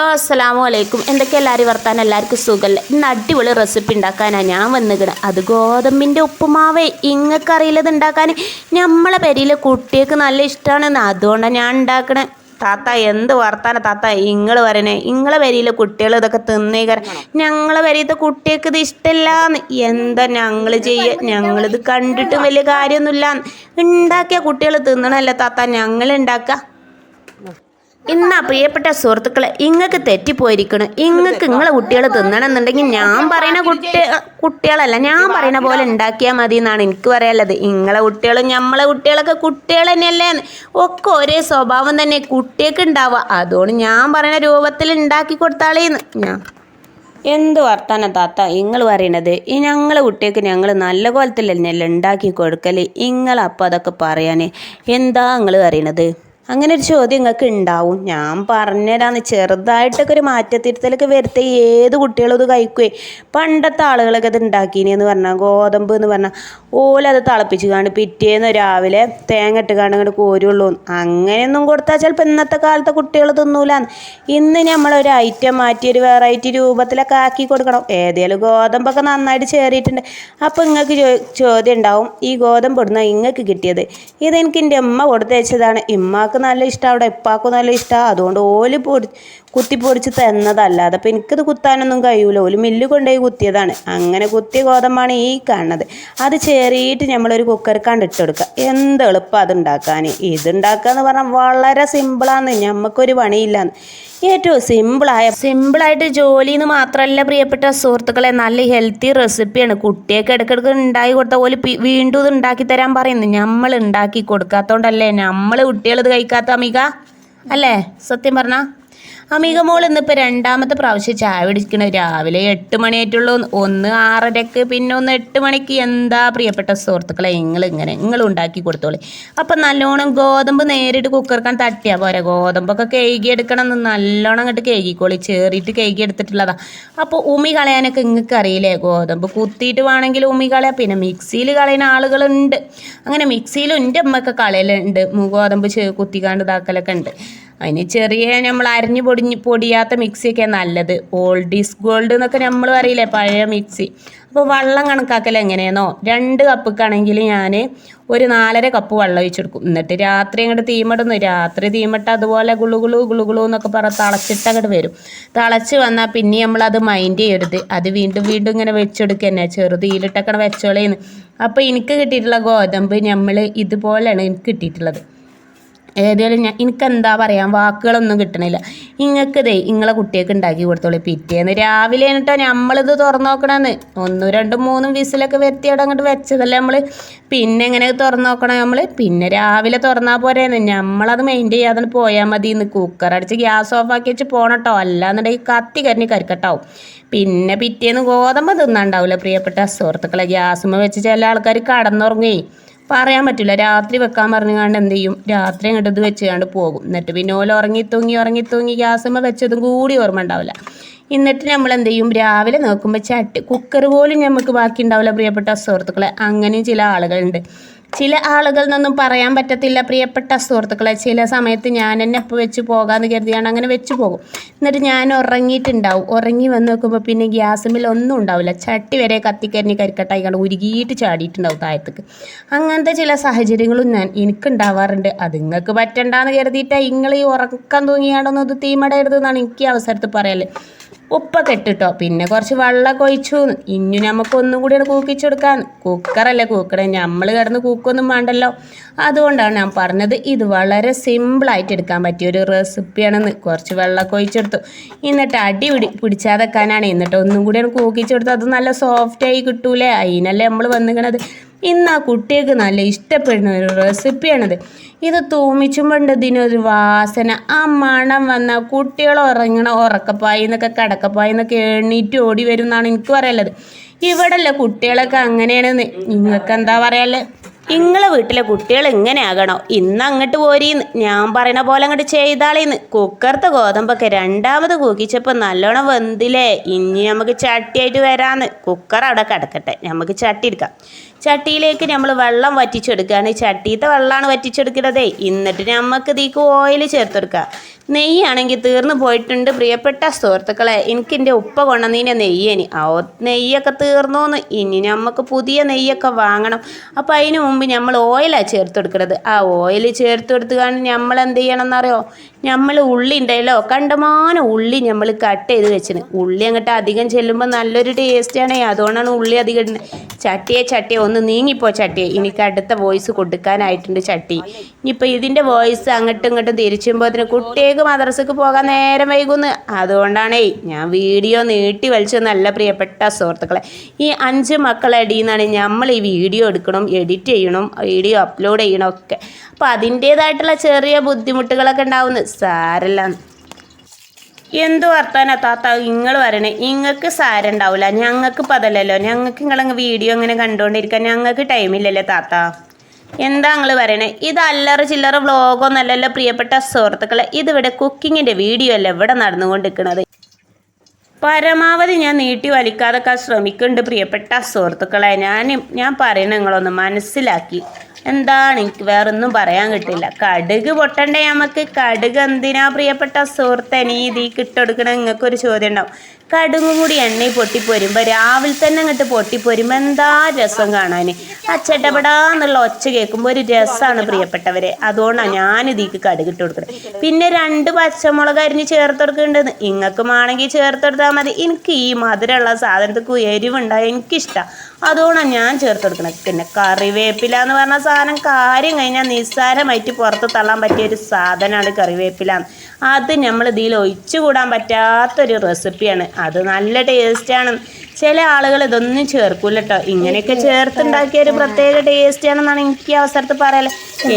Hello അസ്സലാമു അലൈക്കും. എന്തൊക്കെ എല്ലാവരും വർത്താനം? എല്ലാവർക്കും സുഖമല്ലേ ഇന്ന് അടിപൊളി റെസിപ്പി ഉണ്ടാക്കാനാണ് ഞാൻ വന്നിക്കണത് അത് ഗോതമ്പിന്റെ ഉപ്പുമാവേ. ഇങ്ങക്കറിയില്ലത് ഉണ്ടാക്കാൻ. നമ്മളെ പെരിയിലെ കുട്ടികൾക്ക് നല്ല ഇഷ്ടമാണെന്ന് അതുകൊണ്ടാണ് ഞാൻ ഉണ്ടാക്കണേ. താത്ത എന്ത് വർത്താന താത്ത? ഇങ്ങൾ വരണേ ഇങ്ങളെ വരിയിലെ കുട്ടികൾ ഇതൊക്കെ തിന്നേക്കാരം. ഞങ്ങളെ വരിയത്തെ കുട്ടികൾക്ക് ഇത് ഇഷ്ടമില്ലാന്ന് എന്താ ഞങ്ങൾ ചെയ്യുക ഞങ്ങളിത് കണ്ടിട്ടും വലിയ കാര്യമൊന്നുമില്ല ഉണ്ടാക്കിയ കുട്ടികൾ തിന്നണല്ലേ താത്ത? ഞങ്ങൾ ഉണ്ടാക്കുക ഇന്നാ പ്രിയപ്പെട്ട സുഹൃത്തുക്കളെ ഇങ്ങക്ക് തെറ്റിപ്പോയിരിക്കണം. ഇങ്ങക്ക് നിങ്ങളെ കുട്ടികൾ തിന്നണമെന്നുണ്ടെങ്കിൽ ഞാൻ പറയുന്ന കുട്ടി കുട്ടികളല്ല ഞാൻ പറയുന്ന പോലെ ഉണ്ടാക്കിയാൽ മതി എന്നാണ് എനിക്ക് പറയാനുള്ളത്. ഇങ്ങളെ കുട്ടികളും നമ്മളെ കുട്ടികളൊക്കെ കുട്ടികൾ തന്നെയല്ലേ ഒക്കെ ഒരേ സ്വഭാവം തന്നെ കുട്ടിയൊക്കെ ഉണ്ടാവുക. അതുകൊണ്ട് ഞാൻ പറയുന്ന രൂപത്തിൽ ഉണ്ടാക്കി കൊടുത്താളേന്ന് ഞാൻ എന്ത് വർത്താന താത്ത നിങ്ങൾ പറയണത്? ഈ ഞങ്ങളെ കുട്ടികൾക്ക് ഞങ്ങൾ നല്ല കോലത്തിലല്ലേ ഉണ്ടാക്കി കൊടുക്കൽ? ഇങ്ങളപ്പം അതൊക്കെ പറയാൻ എന്താ നിങ്ങൾ പറയണത്? അങ്ങനെ ഒരു ചോദ്യം നിങ്ങൾക്ക് ഉണ്ടാവും. ഞാൻ പറഞ്ഞുതരാന്ന് ചെറുതായിട്ടൊക്കെ ഒരു മാറ്റത്തിരുത്തലൊക്കെ വരുത്തി ഏത് കുട്ടികളും ഇത് കഴിക്കുവേ? പണ്ടത്തെ ആളുകളൊക്കെ ഇത് ഉണ്ടാക്കീനെന്ന് പറഞ്ഞാൽ ഗോതമ്പ് എന്ന് പറഞ്ഞാൽ ഓലത് തിളപ്പിച്ച് കാണും പിറ്റേന്ന് രാവിലെ തേങ്ങ ഇട്ട് കാണും ഇങ്ങോട്ട് കോരുള്ളൂ. അങ്ങനെയൊന്നും കൊടുത്താൽ ചിലപ്പോൾ ഇന്നത്തെ കാലത്തെ കുട്ടികൾ തിന്നൂലാന്ന്. ഇന്ന് നമ്മളൊരു ഐറ്റം മാറ്റി ഒരു വെറൈറ്റി രൂപത്തിലൊക്കെ ആക്കി കൊടുക്കണം. ഏതേലും ഗോതമ്പൊക്കെ നന്നായിട്ട് ചേറിയിട്ടുണ്ട്. അപ്പോൾ നിങ്ങൾക്ക് ചോദ്യം ഉണ്ടാവും. ഈ ഗോതമ്പ് ഇടുന്ന നിങ്ങൾക്ക് കിട്ടിയത്? ഇതെനിക്ക് എന്റെ അമ്മ കൊടുത്തയച്ചതാണ്. ഇമ്മാക്ക് നല്ല ഇഷ്ടമാണ് അവിടെ ഇപ്പാക്കും നല്ല ഇഷ്ടമാണ് അതുകൊണ്ട് ഓൽ പൊടി കുത്തി പൊടിച്ച് തന്നതല്ലാതെ അപ്പോൾ എനിക്കത് കുത്താനൊന്നും കഴിയൂല. ഓൽ മില്ല് കൊണ്ടുപോയി കുത്തിയതാണ്. അങ്ങനെ കുത്തിയ ഗോതമ്പാണ് ഈ കാണുന്നത്. അത് ചേറിയിട്ട് നമ്മളൊരു കുക്കർക്കാണ്ട് കണ്ടിട്ട് കൊടുക്കുക എന്ത് എളുപ്പം അത് ഉണ്ടാക്കാൻ ഇതുണ്ടാക്കുക എന്ന് പറഞ്ഞാൽ വളരെ സിമ്പിളാന്ന് നമുക്കൊരു പണിയില്ലാന്ന്. ഏറ്റവും സിമ്പിളായ സിമ്പിളായിട്ട് ജോലി എന്ന് മാത്രമല്ല പ്രിയപ്പെട്ട സുഹൃത്തുക്കളെ നല്ല ഹെൽത്തി റെസിപ്പിയാണ്. കുട്ടിയൊക്കെ ഇടയ്ക്കിടയ്ക്ക് ഉണ്ടാക്കി കൊടുത്താൽ ഓൽ വീണ്ടും ഇത് ഉണ്ടാക്കി തരാൻ പറയുന്നു. നമ്മൾ ഉണ്ടാക്കി കൊടുക്കാത്തോണ്ടല്ലേ നമ്മൾ കുട്ടികൾ ഇത് കഴിക്കാത്ത അമിക? അല്ലേ? സത്യം പറഞ്ഞാ? അമിക മോൾ ഇന്നിപ്പോൾ രണ്ടാമത്തെ പ്രാവശ്യം ചായ പിടിക്കണം രാവിലെ എട്ട് മണിയായിട്ടുള്ളൂ. ഒന്ന് ആറരക്ക് പിന്നെ ഒന്ന് എട്ട് മണിക്ക് എന്താ പ്രിയപ്പെട്ട സുഹൃത്തുക്കളെ നിങ്ങൾ ഇങ്ങനെ നിങ്ങൾ ഉണ്ടാക്കി കൊടുത്തോളി. അപ്പം നല്ലോണം ഗോതമ്പ് നേരിട്ട് കുക്കർക്കാൻ തട്ടിയാൽ പോരാ. ഗോതമ്പൊക്കെ കേകി എടുക്കണം എന്ന് നല്ലോണം അങ്ങോട്ട് കേകിക്കോളി ചേറിയിട്ട് കേകി എടുത്തിട്ടുള്ളതാ അപ്പോൾ ഉമി കളയാനൊക്കെ നിങ്ങൾക്ക് അറിയില്ലേ? ഗോതമ്പ് കുത്തിയിട്ട് വേണമെങ്കിൽ ഉമി കളയാം. പിന്നെ മിക്സിയിൽ കളയുന്ന ആളുകളുണ്ട്. അങ്ങനെ മിക്സിയിലും എന്റെ അമ്മയൊക്കെ കളയലുണ്ട്. ഗോതമ്പ് കുത്തിക്കാണ്ട് ഇതാക്കലൊക്കെ ഉണ്ട്. അതിന് ചെറിയ നമ്മൾ അരിഞ്ഞ് പൊടിഞ്ഞ് പൊടിയാത്ത മിക്സിയൊക്കെ നല്ലത്. ഓൾഡ് ഈസ് ഗോൾഡ് എന്നൊക്കെ നമ്മൾ പറയില്ലേ പഴയ മിക്സി അപ്പോൾ വെള്ളം കണക്കാക്കൽ എങ്ങനെയാണോ രണ്ട് കപ്പുക്കാണെങ്കിൽ ഞാൻ ഒരു നാലര കപ്പ് വെള്ളം ഒഴിച്ചെടുക്കും. എന്നിട്ട് രാത്രി അങ്ങോട്ട് തീമിടുന്നു. രാത്രി തീമിട്ട് അതുപോലെ ഗുളുഗുളു ഗുളുഗുളു ഗുളു ഗുളു എന്നൊക്കെ പറഞ്ഞ് തിളച്ചിട്ട് അങ്ങോട്ട് വരും. തിളച്ച് വന്നാൽ പിന്നെ നമ്മളത് മൈൻഡ് ചെയ്യരുത്. അത് വീണ്ടും വീണ്ടും ഇങ്ങനെ വെച്ചെടുക്കുക തന്നെ. ചെറുതീലിട്ടൊക്കെ വെച്ചോളേന്ന്. അപ്പോൾ എനിക്ക് കിട്ടിയിട്ടുള്ള ഗോതമ്പ് നമ്മൾ ഇതുപോലെയാണ് എനിക്ക് കിട്ടിയിട്ടുള്ളത്. ഏതായാലും ഞാൻ എനിക്ക് എന്താ പറയാൻ വാക്കുകളൊന്നും കിട്ടണില്ല. ദേ നിങ്ങളെ കുട്ടിയൊക്കെ ഉണ്ടാക്കി കൊടുത്തോളൂ. പിറ്റേന്ന് രാവിലെ കേട്ടോ നമ്മളിത് തുറന്നു നോക്കണമെന്ന് ഒന്നും രണ്ടും മൂന്നും വിസിലൊക്കെ വരുത്തി അവിടെ അങ്ങോട്ട് വെച്ചതല്ലേ നമ്മൾ പിന്നെ എങ്ങനെ തുറന്നു നോക്കണം നമ്മൾ പിന്നെ രാവിലെ തുറന്നാൽ പോരേന്ന്. നമ്മളത് മെയിന്റെയിൻ ചെയ്യാതെ പോയാൽ മതി ഇന്ന് കുക്കർ അടിച്ച് ഗ്യാസ് ഓഫ് ആക്കി വെച്ച് പോകണട്ടോ അല്ലാന്നുണ്ടെങ്കിൽ കത്തി കരിഞ്ഞ് കരിക്കട്ടാവും. പിന്നെ പിറ്റേന്ന് ഗോതമ്പ് തിന്നാണ്ടാവില്ല പ്രിയപ്പെട്ട സുഹൃത്തുക്കളെ. ഗ്യാസുമ്മ വെച്ച് ചില ആൾക്കാർ കടന്നുറങ്ങുകയെ പറയാൻ പറ്റില്ല. രാത്രി വെക്കാൻ പറഞ്ഞുകൊണ്ട് എന്ത് ചെയ്യും? രാത്രി അങ്ങോട്ട് ഇത് വെച്ചുകൊണ്ട് പോകും. എന്നിട്ട് പിന്നെ ഓല ഉറങ്ങി തൂങ്ങി ഉറങ്ങി തൂങ്ങി ഗ്യാസുമ്മ വെച്ചതും കൂടി ഓർമ്മ ഉണ്ടാവില്ല. എന്നിട്ട് നമ്മൾ എന്ത് ചെയ്യും? രാവിലെ നോക്കുമ്പോൾ ചട്ടി കുക്കർ പോലും നമുക്ക് ബാക്കി ഉണ്ടാവില്ല പ്രിയപ്പെട്ട സുഹൃത്തുക്കളെ. അങ്ങനെയും ചില ആളുകളുണ്ട്. ചില ആളുകളിൽ നിന്നും പറയാൻ പറ്റത്തില്ല പ്രിയപ്പെട്ട സുഹൃത്തുക്കളെ. ചില സമയത്ത് ഞാൻ എന്നെ വെച്ച് പോകാമെന്ന് കരുതിയാണ് അങ്ങനെ വെച്ച് പോകും. എന്നിട്ട് ഞാൻ ഉറങ്ങിയിട്ടുണ്ടാവും. ഉറങ്ങി വന്ന് നോക്കുമ്പോൾ പിന്നെ ഗ്യാസുമിൽ ഒന്നും ഉണ്ടാവില്ല. ചട്ടി വരെ കത്തിക്കരിഞ്ഞ് കരിക്കട്ടായിക്കാണ്ട് ഉരുകിയിട്ട് ചാടിയിട്ടുണ്ടാവും താഴത്തേക്ക്. അങ്ങനത്തെ ചില സാഹചര്യങ്ങളും ഞാൻ എനിക്കുണ്ടാവാറുണ്ട്. അത് നിങ്ങൾക്ക് പറ്റണ്ടെന്ന് കരുതിയിട്ടാണ് നിങ്ങൾ ഈ ഉറക്കം തൂങ്ങിയാണ്ടൊന്നും ഇത് തീമടരുതെന്നാണ് എനിക്ക് ഈ അവസരത്തിൽ പറയൽ. ഉപ്പൊക്കെ ഇട്ടിട്ടോ. പിന്നെ കുറച്ച് വെള്ളമൊക്കെ ഒഴിച്ചു. ഇനി നമുക്ക് ഒന്നും കൂടി കൂക്കിച്ചെടുക്കാൻ കുക്കറല്ലേ കൂക്കണേ. നമ്മൾ കിടന്ന് കൂക്കൊന്നും വേണ്ടല്ലോ. അതുകൊണ്ടാണ് ഞാൻ പറഞ്ഞത് ഇത് വളരെ സിമ്പിളായിട്ട് എടുക്കാൻ പറ്റിയ ഒരു റെസിപ്പിയാണെന്ന് കുറച്ച് വെള്ളമൊക്കെ ഒഴിച്ചെടുത്തു. എന്നിട്ട് അടി പിടി പിടിച്ചാതെക്കാനാണ്. എന്നിട്ട് ഒന്നും കൂടി കൂക്കിച്ചെടുത്തു. അത് നല്ല സോഫ്റ്റായി കിട്ടൂലേ? അതിനല്ലേ നമ്മൾ വന്നിക്കണത്? ഇന്ന് ആ കുട്ടികൾക്ക് നല്ല ഇഷ്ടപ്പെടുന്ന ഒരു റെസിപ്പിയാണിത്. ഇത് തൂമിച്ചുമ്പോണ്ട് ഇതിനൊരു വാസന. ആ മണം വന്ന കുട്ടികൾ ഉറങ്ങണ ഉറക്കപ്പായി എന്നൊക്കെ കടക്കപ്പായി എന്നൊക്കെ എണ്ണീറ്റ് ഓടി വരും എന്നാണ് എനിക്ക് പറയാനുള്ളത്. ഇവിടെയല്ല കുട്ടികളൊക്കെ അങ്ങനെയാണെന്ന് നിങ്ങൾക്ക് എന്താ പറയാല്ലേ നിങ്ങളെ വീട്ടിലെ കുട്ടികൾ ഇങ്ങനെ ആകണോ ഇന്ന് അങ്ങോട്ട് പോരീന്ന്. ഞാൻ പറയണ പോലെ അങ്ങോട്ട് ചെയ്താളീന്ന്. കുക്കർത്തെ ഗോതമ്പൊക്കെ രണ്ടാമത് കൂക്കിച്ചപ്പോൾ നല്ലോണം വെന്തില്ലേ. ഇനി നമുക്ക് ചട്ടിയായിട്ട് വരാന്ന്. കുക്കർ അവിടെ കിടക്കട്ടെ. നമുക്ക് ചട്ടി എടുക്കാം. ചട്ടിയിലേക്ക് നമ്മൾ വെള്ളം വറ്റിച്ചെടുക്കുകയാണ് ചട്ടിയിലത്തെ വെള്ളമാണ് വറ്റിച്ചെടുക്കുന്നത് എന്നിട്ട് നമുക്ക് ഇതിക്ക് ഓയിൽ ചേർത്തെടുക്കുക നെയ്യാണെങ്കിൽ തീർന്നു പോയിട്ടുണ്ട്. പ്രിയപ്പെട്ട സുഹൃത്തുക്കളെ എനിക്ക് എന്റെ ഉപ്പ കൊണ്ടുവന്നതിന്റെ നെയ്യേനി ആ നെയ്യൊക്കെ തീർന്നോന്ന്. ഇനി നമുക്ക് പുതിയ നെയ്യൊക്കെ വാങ്ങണം. അപ്പോൾ അതിന് മുമ്പ് നമ്മൾ ഓയിലാണ് ചേർത്ത് കൊടുക്കുന്നത് ആ ഓയിൽ ചേർത്ത് കൊടുത്തുകൊണ്ട് നമ്മൾ എന്ത് ചെയ്യണം എന്നറിയോ നമ്മൾ ഉള്ളി ഉണ്ടല്ലോ കണ്ടമാനം ഉള്ളി നമ്മൾ കട്ട് ചെയ്ത് വെച്ചിന്. ഉള്ളി അങ്ങോട്ട് അധികം ചെല്ലുമ്പോൾ നല്ലൊരു ടേസ്റ്റാണ് അതുകൊണ്ടാണ് ഉള്ളി അധികം ഇടുന്നത്. ചട്ടിയെ ചട്ടിയെ ഒന്ന് നീങ്ങിപ്പോ ചട്ടിയെ. എനിക്ക് അടുത്ത വോയിസ് കൊടുക്കാനായിട്ടുണ്ട് ചട്ടി. ഇനിയിപ്പോൾ ഇതിന്റെ വോയിസ് അങ്ങോട്ടും ഇങ്ങോട്ടും തിരിച്ചുമ്പോൾ അതിന് കുട്ടികൾക്ക് മദ്രസക്ക് പോകാൻ നേരം വൈകുന്നു. അതുകൊണ്ടാണേ ഞാൻ വീഡിയോ നീട്ടി വലിച്ചു നല്ല പ്രിയപ്പെട്ട സുഹൃത്തുക്കളെ. ഈ അഞ്ച് മക്കളടിയിൽ നിന്നാണ് നമ്മൾ ഈ വീഡിയോ എടുക്കണം എഡിറ്റ് ചെയ്യണം വീഡിയോ അപ്ലോഡ് ചെയ്യണം ഒക്കെ. അപ്പോൾ അതിന്റേതായിട്ടുള്ള ചെറിയ ബുദ്ധിമുട്ടുകളൊക്കെ ഉണ്ടാവുന്നു. സാരല്ല. എന്ത് വർത്താനാ താത്ത നിങ്ങൾ വരണേ നിങ്ങൾക്ക് സാരം ഉണ്ടാവില്ല ഞങ്ങൾക്ക് പതല്ലല്ലോ ഞങ്ങൾക്ക് നിങ്ങളങ്ങ് വീഡിയോ ഇങ്ങനെ കണ്ടുകൊണ്ടിരിക്കാൻ ഞങ്ങൾക്ക് ടൈമില്ലല്ലേ താത്ത? എന്താ നിങ്ങൾ പറയണേ? ഇത് അല്ലറ ചില്ലറ വ്ളോഗൊന്നല്ലല്ലോ പ്രിയപ്പെട്ട സുഹൃത്തുക്കളെ. ഇതിവിടെ കുക്കിങ്ങിന്റെ വീഡിയോ അല്ല ഇവിടെ നടന്നുകൊണ്ടിരിക്കുന്നത് പരമാവധി ഞാൻ നീട്ടി വലിക്കാതൊക്കെ ശ്രമിക്കുന്നുണ്ട് പ്രിയപ്പെട്ട സുഹൃത്തുക്കളെ. ഞാനും ഞാൻ പറയണ നിങ്ങളൊന്ന് മനസ്സിലാക്കി. എന്താണ് എനിക്ക് വേറൊന്നും പറയാൻ കിട്ടില്ല. കടുക് പൊട്ടണ്ടേ നമുക്ക് കടുക് എന്തിനാ പ്രിയപ്പെട്ട സുഹൃത്തെ നീ കിട്ടെടുക്കണ? നിങ്ങൾക്കൊരു ചോദ്യം ഉണ്ടാവും. കടുകും കൂടി എണ്ണയിൽ പൊട്ടിപ്പോരുമ്പോൾ രാവിലെ തന്നെ അങ്ങോട്ട് പൊട്ടിപ്പോരുമ്പോൾ എന്താ രസം കാണാൻ ആ ഒച്ച കേൾക്കുമ്പോൾ ഒരു രസമാണ് പ്രിയപ്പെട്ടവരെ. അതുകൊണ്ടാണ് ഞാൻ ഇതിക്ക് കടുകിട്ട് കൊടുക്കുന്നത് പിന്നെ രണ്ട് പച്ചമുളക് അരിഞ്ഞ് ചേർത്ത് കൊടുക്കേണ്ടത് ഇങ്ങൾക്കും ആണെങ്കിൽ ചേർത്ത് കൊടുത്താൽ മതി. എനിക്ക് ഈ മധുരമുള്ള സാധനത്തിക്ക് എരിവുണ്ടായ എനിക്കിഷ്ടമാണ് അതുകൊണ്ടാണ് ഞാൻ ചേർത്ത് കൊടുക്കുന്നത് പിന്നെ കറിവേപ്പില എന്ന് പറഞ്ഞ സാധനം കാര്യം കഴിഞ്ഞാൽ നിസ്സാരമായിട്ട് പുറത്ത് തള്ളാൻ പറ്റിയ ഒരു സാധനമാണ് കറിവേപ്പില അത് നമ്മൾ ഇതിൽ ഒഴിച്ചു കൂടാൻ പറ്റാത്തൊരു റെസിപ്പിയാണ്. അത് നല്ല ടേസ്റ്റാണ്. ചില ആളുകൾ ഇതൊന്നും ചേർക്കൂല കേട്ടോ ഇങ്ങനെയൊക്കെ ചേർത്തുണ്ടാക്കിയ ഒരു പ്രത്യേക ടേസ്റ്റ് ആണെന്നാണ് എനിക്ക് ഈ അവസരത്തിൽ പറയാൽ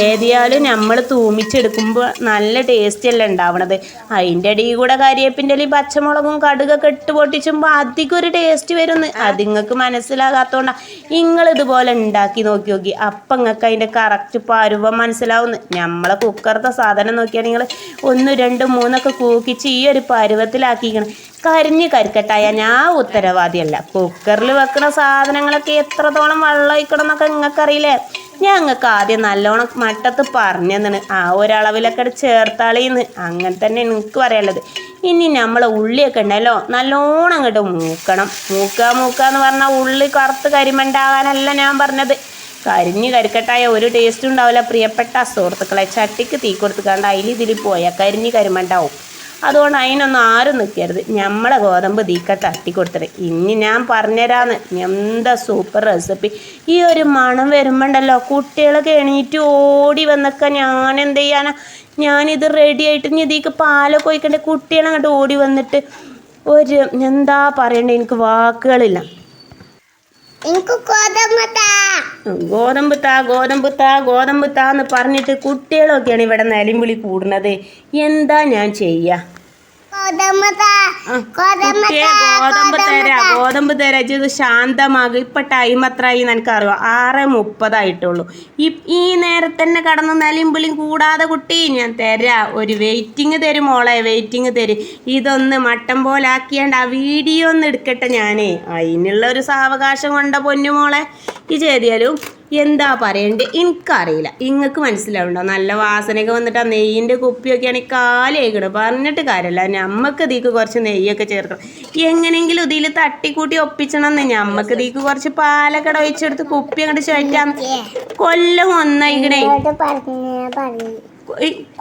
ഏതിയാലും നമ്മൾ തൂമിച്ചെടുക്കുമ്പോൾ നല്ല ടേസ്റ്റ് അല്ലേ ഉണ്ടാവണത്. അതിന്റെ അടിയിൽ കൂടെ കരിയേപ്പിന്റെ ഇലയും പച്ചമുളകും കടുകൊക്കെ ഇട്ട് പൊട്ടിച്ചുമ്പോൾ അധികം ഒരു ടേസ്റ്റ് വരുന്നു. അത് നിങ്ങൾക്ക് മനസ്സിലാകാത്തതുകൊണ്ടാണ് നിങ്ങൾ ഇതുപോലെ ഉണ്ടാക്കി നോക്കി നോക്കി. അപ്പം നിങ്ങൾക്ക് അതിന്റെ കറക്റ്റ് പരുവം മനസ്സിലാവുന്നു. നമ്മളെ കുക്കറത്തെ സാധനം നോക്കിയാൽ നിങ്ങൾ ഒന്ന് രണ്ട് മൂന്നൊക്കെ കൂക്കിച്ച് ഈ ഒരു പരുവത്തിലാക്കിക്കണം കരിഞ്ഞ് കരിക്കട്ടായ ഞാൻ ഉത്തരവാദിയല്ല. കുക്കറിൽ വെക്കുന്ന സാധനങ്ങളൊക്കെ എത്രത്തോളം വെള്ളം ഒഴിക്കണം എന്നൊക്കെ നിങ്ങൾക്കറിയില്ലേ? ഞാൻ നിങ്ങൾക്ക് ആദ്യം നല്ലോണം മട്ടത്ത് പറഞ്ഞു തന്നിന് ആ ഒരളവിലൊക്കെ ചേർത്താളിന്ന്. അങ്ങനെ തന്നെ എനിക്ക് പറയാനുള്ളത്. ഇനി നമ്മൾ ഉള്ളിയൊക്കെ ഉണ്ടല്ലോ നല്ലോണം അങ്ങോട്ട് മൂക്കണം. മൂക്കുക മൂക്കുക എന്ന് പറഞ്ഞാൽ ഉള്ളി കറുത്ത് കരിമണ്ടാകാനല്ല ഞാൻ പറഞ്ഞത്. കരിഞ്ഞ് കരിക്കട്ടായ ഒരു ടേസ്റ്റും ഉണ്ടാവില്ല. പ്രിയപ്പെട്ട സുഹൃത്തുക്കളെ ചട്ടിക്ക് തീ കൊടുത്തുകൊണ്ട് അതിൽ ഇതിൽ പോയാൽ കരിഞ്ഞ് കരിമണ്ടാവും. അതുകൊണ്ട് അതിനൊന്നും ആരും നിൽക്കരുത് നമ്മളെ ഗോതമ്പ് തീക്ക തട്ടി കൊടുത്തത് ഇനി ഞാൻ പറഞ്ഞുതരാന്ന് എന്താ സൂപ്പർ റെസിപ്പി ഈ ഒരു മണം വരുമ്പോണ്ടല്ലോ കുട്ടികളൊക്കെ എണീറ്റ് ഓടി വന്നൊക്കെ. ഞാൻ എന്ത് ചെയ്യാനാ? ഞാനിത് റെഡി ആയിട്ട് ഇനി ഇതിക്ക് പാലൊക്കെ ഒഴിക്കണ്ടേ? കുട്ടികളങ്ങോട്ട് ഓടി വന്നിട്ട് ഒരു എന്താ പറയണ്ടേ? എനിക്ക് വാക്കുകളില്ല. ഗോതമ്പ് താ. ഗോതമ്പ് താ ഗോതമ്പ് താ എന്ന് പറഞ്ഞിട്ട് കുട്ടികളൊക്കെയാണ് ഇവിടെ നിലവിളി കൂടുന്നത്. എന്താ ഞാൻ ചെയ്യുക കുട്ടിയെ ഗോതമ്പ് തരാ ഗോതമ്പ് തരാ. ഇത് ശാന്തമാകും. ഇപ്പൊ ടൈം എത്രയായി എനിക്കറിയോ ആറ് മുപ്പതായിട്ടുള്ളൂ. ഈ ഈ നേരത്തെ തന്നെ കടന്ന് നിലയും കൂടാതെ കുട്ടി ഞാൻ തരാ. ഒരു വെയിറ്റിംഗ് തരും മോളെ വെയിറ്റിംഗ് തരും. ഇതൊന്ന് മട്ടം പോലെ ആക്കിയാണ്ട് ആ വീഡിയോ ഒന്ന് എടുക്കട്ടെ ഞാനേ. അതിനുള്ള ഒരു സാവകാശം കൊണ്ട പൊന്നു മോളെ. ഈ ചെയ്തിയാലും എന്താ പറയണ്ടേ? എനിക്കറിയില്ല. ഇങ്ങക്ക് മനസ്സിലാവുണ്ടോ? നല്ല വാസനയൊക്കെ വന്നിട്ട് ആ നെയ്യിന്റെ കുപ്പിയൊക്കെയാണ് ഈ കാലേക്കണം പറഞ്ഞിട്ട് കാര്യമല്ല. നമ്മക്ക് ഇതിക്ക് കുറച്ച് നെയ്യൊക്കെ ചേർക്കണം. എങ്ങനെയെങ്കിലും ഇതിൽ തട്ടിക്കൂട്ടി ഒപ്പിച്ചണമെന്ന്. നമ്മക്ക് ഇതിക്ക് കുറച്ച് പാലക്കട ഒഴിച്ചെടുത്ത് കുപ്പി അങ്ങോട്ട് ചോദിക്കാം കൊല്ലം ഒന്നായിക്കണേ.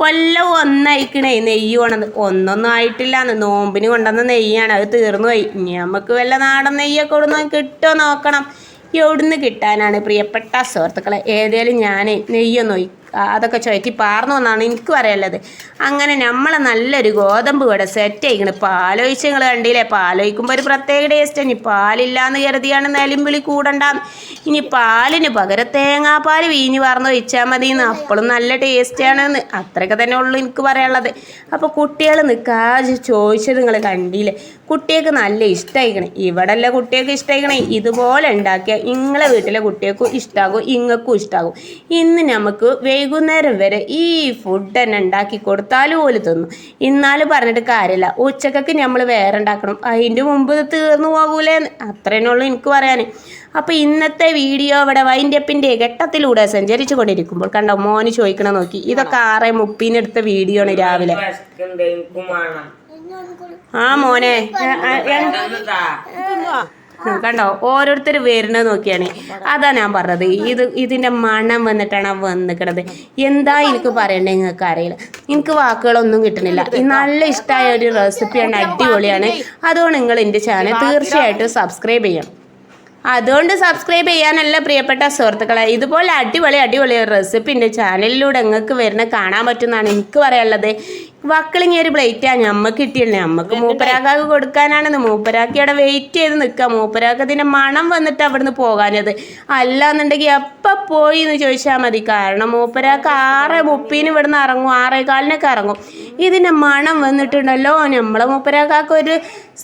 കൊല്ലം ഒന്നയക്കണേ നെയ്യ് കൊണ്ടത് ഒന്നൊന്നും ആയിട്ടില്ലാന്ന്. നോമ്പിന് കൊണ്ടുവന്ന നെയ്യാണ്. അത് തീർന്നു പോയി. ഇനി നമുക്ക് വല്ല നാടൻ നെയ്യൊക്കെ ഇവിടുന്ന് കിട്ടുമോ നോക്കണം. എവിടുന്ന് കിട്ടാനാണ് പ്രിയപ്പെട്ട സുഹൃത്തുക്കളെ? ഏതേലും ഞാൻ നെയ്യൊന്നും അതൊക്കെ ചുഴറ്റി പാർന്നു എന്നാണ് എനിക്ക് പറയാനുള്ളത്. അങ്ങനെ നമ്മളെ നല്ലൊരു ഗോതമ്പ് കൂടെ സെറ്റ് ചെയ്യണം. പാലൊഴിച്ച് നിങ്ങൾ കണ്ടില്ലേ? പാലൊഴിക്കുമ്പോൾ ഒരു പ്രത്യേക ടേസ്റ്റ് ഇനി പാലില്ലാന്ന് കരുതിയാണ് നിലമ്പിളി കൂടണ്ട. ഇനി പാലിന് പകരം തേങ്ങാപ്പാൽ വീഞ്ഞ് വാർന്ന് ഒഴിച്ചാൽ മതി എന്ന് അപ്പോഴും നല്ല ടേസ്റ്റാണെന്ന് അത്രയൊക്കെ തന്നെ ഉള്ളൂ എനിക്ക് പറയാനുള്ളത്. അപ്പോൾ കുട്ടികൾ നിൽക്കാതെ ചോദിച്ചത് നിങ്ങൾ കണ്ടില്ലേ? കുട്ടികൾക്ക് നല്ല ഇഷ്ടമായിക്കണേ ഇവിടെ അല്ല കുട്ടികൾക്ക് ഇഷ്ടമായിക്കണേ ഇതുപോലെ ഉണ്ടാക്കിയ നിങ്ങളെ വീട്ടിലെ കുട്ടികൾക്കും ഇഷ്ടമാകും ഇങ്ങൾക്കും ഇഷ്ടമാകും ഇന്ന് നമുക്ക് വൈകുന്നേരം വരെ ഈ ഫുഡ് തന്നെ ഉണ്ടാക്കി കൊടുത്താലും ഓൽ തിന്നു. ഇന്നാലും പറഞ്ഞിട്ട് കാര്യമില്ല ഉച്ചക്കൊക്കെ നമ്മൾ വേറെ ഉണ്ടാക്കണം. അതിന്റെ മുമ്പ് ഇത് തീർന്നു പോകൂലേ അത്രേനുള്ളൂ എനിക്ക് പറയാൻ അപ്പോൾ ഇന്നത്തെ വീഡിയോ ഇവിടെ വൈൻഡപ്പിന്റെ ഘട്ടത്തിലൂടെ സഞ്ചരിച്ചു കൊണ്ടിരിക്കുമ്പോൾ കണ്ടോ മോന് ചോദിക്കണ നോക്കി. ഇതൊക്കെ ആറ് മുപ്പിനെടുത്ത വീഡിയോ ആണ് രാവിലെ. ആ മോനെ. കണ്ടോ? ഓരോരുത്തർ വരുന്നത് നോക്കിയാണ്. അതാ ഞാൻ പറഞ്ഞത്. ഇത് ഇതിന്റെ മണം വന്നിട്ടാണ് ആ വന്നിക്കണത് എന്താ എനിക്ക് പറയണ്ടേ നിങ്ങൾക്ക് അറിയില്ല. എനിക്ക് വാക്കുകളൊന്നും കിട്ടണില്ല. ഈ നല്ല ഇഷ്ടമായ ഒരു റെസിപ്പിയാണ് അടിപൊളിയാണ്. അതുകൊണ്ട് നിങ്ങൾ എന്റെ ചാനൽ തീർച്ചയായിട്ടും സബ്സ്ക്രൈബ് ചെയ്യണം. അതുകൊണ്ട് സബ്സ്ക്രൈബ് ചെയ്യാനല്ല പ്രിയപ്പെട്ട സുഹൃത്തുക്കളെ. ഇതുപോലെ അടിപൊളി അടിപൊളി റെസിപ്പി എന്റെ ചാനലിലൂടെ നിങ്ങൾക്ക് വരുന്ന കാണാൻ പറ്റുമെന്നാണ് എനിക്ക് പറയാനുള്ളത്. വക്കളിങ്ങി ഒരു പ്ലേറ്റാണ് നമ്മൾക്ക് കിട്ടിയില്ലേ നമുക്ക് മൂപ്പരാക്കാക്ക് കൊടുക്കാനാണെന്ന് മൂപ്പരാക്കി അവിടെ വെയിറ്റ് ചെയ്ത് നിൽക്കുക മൂപ്പരാക്ക് അതിന്റെ മണം വന്നിട്ട് അവിടുന്ന് പോകാനത് അല്ലാന്നുണ്ടെങ്കിൽ എപ്പോൾ പോയി എന്ന് ചോദിച്ചാൽ മതി. കാരണം മൂപ്പരാക്ക് ആറ് മുപ്പീന് ഇവിടുന്ന് ഇറങ്ങും ആറേ കാലിനൊക്കെ ഇറങ്ങും ഇതിന്റെ മണം വന്നിട്ടുണ്ടല്ലോ. നമ്മളെ മൂപ്പരാക്കാക്ക് ഒരു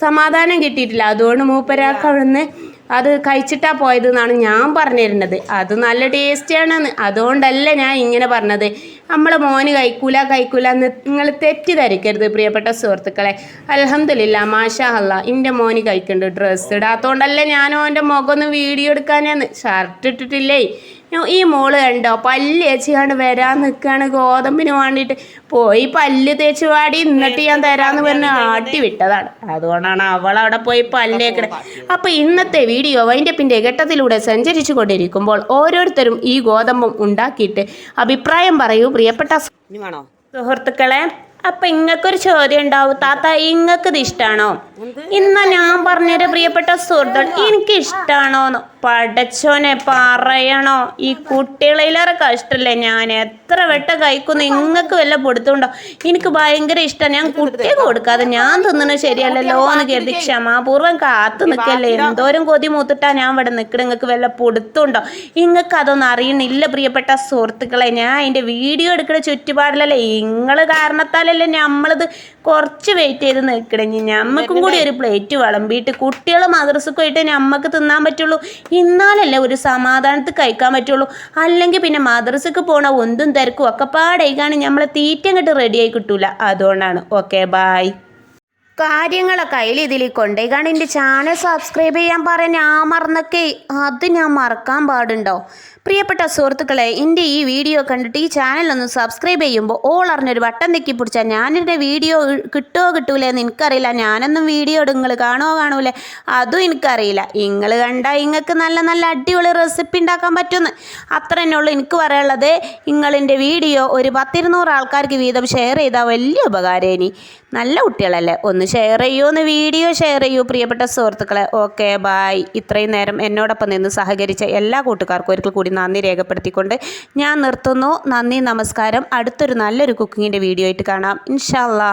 സമാധാനം കിട്ടിയിട്ടില്ല. അതുകൊണ്ട് മൂപ്പരാക്ക് അവിടുന്ന് അത് കഴിച്ചിട്ടാ പോയത് എന്നാണ് ഞാൻ പറഞ്ഞിരുന്നത്. അത് നല്ല ടേസ്റ്റിയാണെന്ന് അതുകൊണ്ടല്ല ഞാൻ ഇങ്ങനെ പറഞ്ഞത്. നമ്മളെ മോന് കഴിക്കൂല കഴിക്കൂല എന്ന് നിങ്ങൾ തെറ്റിദ്ധരിക്കരുത് പ്രിയപ്പെട്ട സുഹൃത്തുക്കളെ. അലഹമില്ല മാഷാ അല്ല എന്റെ മോന് കഴിക്കുന്നുണ്ട് ഡ്രസ്സ് ഇടാത്തതുകൊണ്ടല്ലേ ഞാനോ എന്റെ മുഖം ഒന്ന് വീഡിയോ എടുക്കാനാന്ന് ഷർട്ട് ഇട്ടിട്ടില്ലേ? ഈ മോൾ കണ്ടോ പല്ല് തേച്ചുകൊണ്ട് വരാൻ നിൽക്കുകയാണ് ഗോതമ്പിന് വേണ്ടിയിട്ട് പോയി പല്ല് തേച്ച് വാടി ഇന്നിട്ട് ഞാൻ തരാമെന്ന് പറഞ്ഞ് ആട്ടി വിട്ടതാണ്. അതുകൊണ്ടാണ് അവൾ അവിടെ പോയി പല്ലേക്കണത് അപ്പോൾ ഇന്നത്തെ വീഡിയോ വൈൻഡപ്പിന്റെ ഘട്ടത്തിലൂടെ സഞ്ചരിച്ചു കൊണ്ടിരിക്കുമ്പോൾ ഓരോരുത്തരും ഈ ഗോതമ്പും ഉണ്ടാക്കിയിട്ട് അഭിപ്രായം പറയൂ പ്രിയപ്പെട്ട ഇനി വേണോ? സുഹൃത്തുക്കളെ അപ്പൊ ഇങ്ങക്കൊരു ചോദ്യം ഉണ്ടാവും. താത്ത ഇങ്ങക്ക് ഇത് ഇഷ്ടാണോ? ഇന്ന ഞാൻ പറഞ്ഞൊരു പ്രിയപ്പെട്ട സുഹൃത്തുക്കൾ എനിക്ക് ഇഷ്ടാണോന്ന് പടച്ചോനെ പറയണോ? ഈ കുട്ടികളിലേറെ കഷ്ടല്ലേ ഞാൻ എത്ര വെട്ട കഴിക്കുന്നു? നിങ്ങൾക്ക് വല്ല പൊടുത്തുണ്ടോ? എനിക്ക് ഭയങ്കര ഇഷ്ടം. ഞാൻ കുട്ടിയെ കൊടുക്കാതെ ഞാൻ തിന്നണത് ശരിയല്ലല്ലോ എന്ന് കരുതി ക്ഷമാപൂർവം കാത്തു നിൽക്കല്ലേ എന്തോരം കൊതി മൂത്തിട്ടാ ഞാൻ ഇവിടെ നിൽക്കണ നിങ്ങൾക്ക് വല്ല പൊടുത്തുണ്ടോ? നിങ്ങൾക്ക് അതൊന്നും അറിയണില്ല പ്രിയപ്പെട്ട സുഹൃത്തുക്കളെ. ഞാൻ അതിന്റെ വീഡിയോ എടുക്കുന്ന ചുറ്റുപാടിലല്ലേ? നിങ്ങൾ കാരണത്താലല്ലേ നമ്മളിത് കുറച്ച് വെയിറ്റ് ചെയ്ത് നിൽക്കണേ ഞമ്മക്കും കൂടി ഒരു പ്ലേറ്റ് വിളമ്പിയിട്ട് കുട്ടികൾ മദ്രസക്ക് ഞമ്മക്ക് തിന്നാൻ പറ്റുള്ളൂ. ഇന്നാലല്ലേ ഒരു സമാധാനത്തിൽ കഴിക്കാൻ പറ്റുള്ളൂ. അല്ലെങ്കിൽ പിന്നെ മദ്രസക്ക് പോണ ഒന്നും തിരക്കും ഒക്കെ പാടേക്കാണ് നമ്മളെ തീറ്റ അങ്ങോട്ട് റെഡിയായി കിട്ടൂല. അതുകൊണ്ടാണ്. ഓക്കെ ബായ് കാര്യങ്ങളൊക്കെ അതിൽ ഇതിൽ കൊണ്ടേക്കാണ് എന്റെ ചാനൽ സബ്സ്ക്രൈബ് ചെയ്യാൻ പറയാൻ ഞാൻ മറന്നൊക്കെ. അത് ഞാൻ മറക്കാൻ പാടുണ്ടോ? പ്രിയപ്പെട്ട സുഹൃത്തുക്കളെ എന്റെ ഈ വീഡിയോ കണ്ടിട്ട് ഈ ചാനൽ ഒന്ന് സബ്സ്ക്രൈബ് ചെയ്യുമ്പോൾ ഓൾ അറിഞ്ഞൊരു വട്ടം തെക്കി പിടിച്ചാൽ ഞാനെന്റെ വീഡിയോ കിട്ടുമോ കിട്ടൂലേ എന്ന് എനിക്കറിയില്ല. ഞാനൊന്നും വീഡിയോ നിങ്ങൾ കാണുമോ കാണൂലേ അതും എനിക്കറിയില്ല. നിങ്ങൾ കണ്ടാൽ നിങ്ങൾക്ക് നല്ല നല്ല അടിപൊളി റെസിപ്പി ഉണ്ടാക്കാൻ പറ്റുമെന്ന്. അത്ര തന്നെ ഉള്ളൂ എനിക്ക് പറയാനുള്ളത്. നിങ്ങളിന്റെ വീഡിയോ ഒരു പത്തിരുന്നൂറ് ആൾക്കാർക്ക് വീതം ഷെയർ ചെയ്താൽ വലിയ ഉപകാരം ഇനി. നല്ല കുട്ടികളല്ലേ? ഒന്ന് ഷെയർ ചെയ്യൂ ഒന്ന് വീഡിയോ ഷെയർ ചെയ്യൂ പ്രിയപ്പെട്ട സുഹൃത്തുക്കളെ. ഓക്കെ ബായ് ഇത്രയും നേരം എന്നോടൊപ്പം നിന്ന് സഹകരിച്ച എല്ലാ കൂട്ടുകാർക്കും ഒരിക്കൽ കൂടി നന്ദി രേഖപ്പെടുത്തിക്കൊണ്ട് ഞാൻ നിർത്തുന്നു. നന്ദി നമസ്കാരം. അടുത്തൊരു നല്ലൊരു കുക്കിങ്ങിന്റെ വീഡിയോ ആയിട്ട് കാണാം. ഇൻഷാല്ലാ